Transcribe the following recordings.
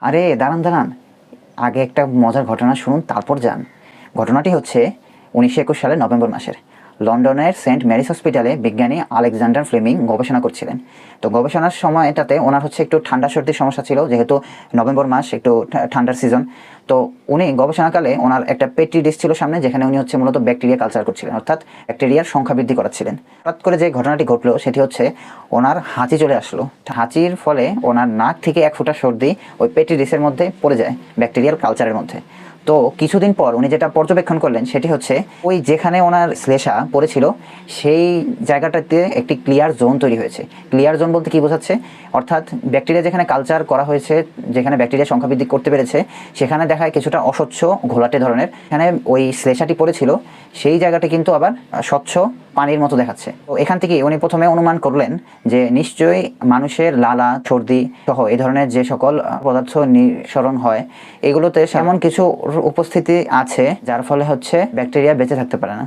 আরে, দাঁড়ান দাঁড়ান। আগে একটা মজার ঘটনা শুনুন, তারপর যান। ঘটনাটি হচ্ছে উনিশশো একুশ সালের নভেম্বর মাসের। লন্ডনের সেন্ট ম্যারিস হসপিটালে বিজ্ঞানী আলেকজান্ডার ফ্লেমিং গবেষণা করছিলেন। তো গবেষণার সময়টাতে ওনার হচ্ছে একটু ঠান্ডা সর্দির সমস্যা ছিল, যেহেতু নভেম্বর মাস একটু ঠান্ডার সিজন তো উনি গবেষণাকালে ওনার একটা পেট্রি ডিস ছিল সামনে, যেখানে উনি হচ্ছে মূলত ব্যাকটেরিয়া কালচার করছিলেন, অর্থাৎ ব্যাকটেরিয়ার সংখ্যা বৃদ্ধি করাচ্ছিলেন। হঠাৎ করে যে ঘটনাটি ঘটলো, সেটি হচ্ছে ওনার হাঁচি চলে আসলো। হাঁচির ফলে ওনার নাক থেকে এক ফোঁটা সর্দি ওই পেট্রি ডিসের মধ্যে পড়ে যায়, ব্যাকটেরিয়াল কালচারের মধ্যে। তো কিছুদিন পর উনি যেটা পর্যবেক্ষণ করলেন সেটি হচ্ছে ওই যেখানে ওনার শ্লেষা পড়েছিল, সেই জায়গাটাতে একটি ক্লিয়ার জোন তৈরি হয়েছে। ক্লিয়ার জোন বলতে কি বোঝাচ্ছে? অর্থাৎ ব্যাকটেরিয়া যেখানে কালচার করা হয়েছে, যেখানে ব্যাকটেরিয়া সংখ্যা বৃদ্ধি করতে পেরেছে, সেখানে দেখায় কিছুটা অস্বচ্ছ ঘোলাটে ধরনের। এখানে ওই শ্লেষাটি পড়েছিল, সেই জায়গাটা কিন্তু আবার স্বচ্ছ পানির মতো দেখাচ্ছে। তো এখান থেকে উনি প্রথমে অনুমান করলেন যে নিশ্চয়ই মানুষের লালা, সর্দি সহ এই ধরনের যে সকল পদার্থ নিঃসরণ হয়, এগুলোতে সেমন কিছু উপস্থিতি আছে, যার ফলে হচ্ছে ব্যাকটেরিয়া বেঁচে থাকতে পারে না।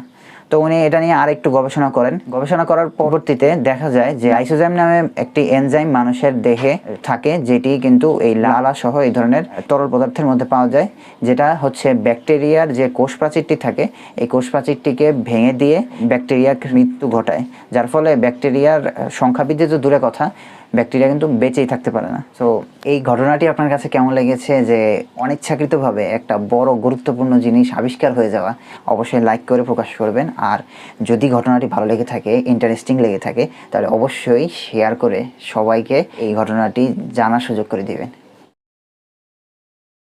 তো উনি এটা নিয়ে আর একটু গবেষণা করেন। গবেষণা করার পরবর্তীতে দেখা যায় যে আইসোজাইম নামে একটি এনজাইম মানুষের দেহে থাকে, যেটি কিন্তু এই লালা সহ এই ধরনের তরল পদার্থের মধ্যে পাওয়া যায়, যেটা হচ্ছে ব্যাকটেরিয়ার যে কোষ প্রাচীরটি থাকে, এই কোষ প্রাচীরটিকে ভেঙে দিয়ে ব্যাকটেরিয়ার মৃত্যু ঘটায়। যার ফলে ব্যাকটেরিয়ার সংখ্যা বৃদ্ধি তো দূরে কথা ব্যাকটেরিয়া কিন্তু বেঁচেই থাকতে পারে না। সো এই ঘটনাটি আপনার কাছে কেমন লেগেছে যে অনিচ্ছাকৃতভাবে একটা বড় গুরুত্বপূর্ণ জিনিস আবিষ্কার হয়ে যাওয়া, অবশ্যই লাইক করে প্রকাশ করবেন। আর যদি ঘটনাটি ভালো লেগে থাকে ইন্টারেস্টিং লেগে থাকে, তাহলে অবশ্যই শেয়ার করে সবাইকে এই ঘটনাটি জানার সুযোগ করে দিবেন।